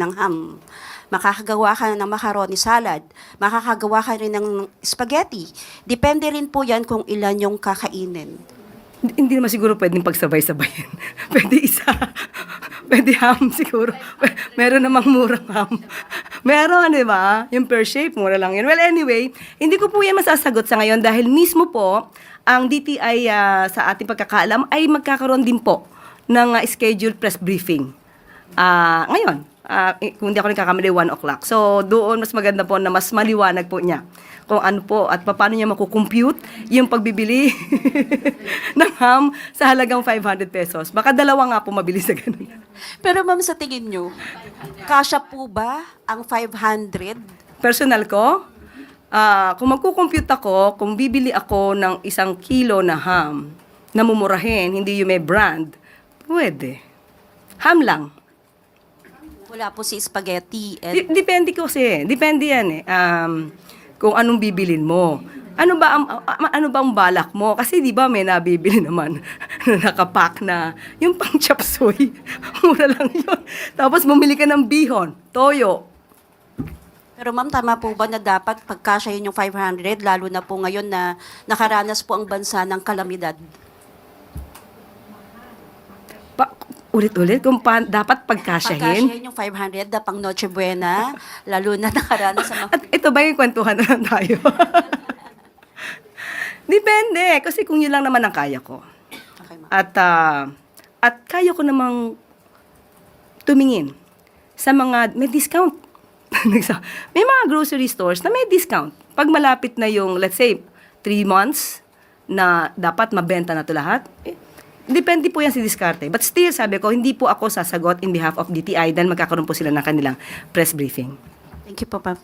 ng ham. Makakagawa ka ng macaroni salad. Makakagawa ka rin ng spaghetti. Depende rin po yan kung ilan yung kakainin. Hindi, hindi naman siguro pwedeng pagsabay-sabayin. Pwede isa. Pwede ham siguro. Meron namang murang ham. Meron, di ba? Yung per shape, mura lang yun. Well, anyway, hindi ko po yan masasagot sa ngayon dahil mismo po, ang DTI ah, sa ating pagkakaalam ay magkakaroon din po ng ah, scheduled press briefing. Ah, ngayon, eh, kung hindi ako nagkakamali, 1 o'clock. So, doon mas maganda po na mas maliwanag po niya kung ano po at paano niya makukompute yung pagbibili ng ham sa halagang 500 pesos. Baka dalawa nga po mabili sa ganun. Pero ma'am, sa tingin nyo, kasya po ba ang 500? Personal ko, ah, kung magkukompute ako, kung bibili ako ng isang kilo na ham na mumurahin, hindi yung may brand, pwede. Ham lang. Wala po si spaghetti. And depende kasi. Depende yan eh. Um, kung anong bibilin mo. Ano ba ang ano ba ang balak mo? Kasi 'di ba may nabibili naman na nakapack na yung pang chop suey. Mura lang 'yun. Tapos bumili ka ng bihon, toyo. Pero ma'am, tama po ba na dapat pagkasya yun yung 500, lalo na po ngayon na nakaranas po ang bansa ng kalamidad? Pa, ulit-ulit kung pa, dapat pagkasyahin. Pagkasya yun yung 500 na pang Noche Buena, lalo na nakaranas sa mga... At ito ba yung kwentuhan na lang tayo? Depende. Kasi kung yun lang naman ang kaya ko. Okay, ma'am. At, ah, at kaya ko namang tumingin sa mga, may discount. Nagsa- may mga grocery stores na may discount. Pag malapit na yung, let's say, three months na dapat mabenta na to lahat, eh, depende po yan si diskarte. But still, sabi ko, hindi po ako sasagot in behalf of DTI dahil magkakaroon po sila ng kanilang press briefing. Thank you po, ma'am.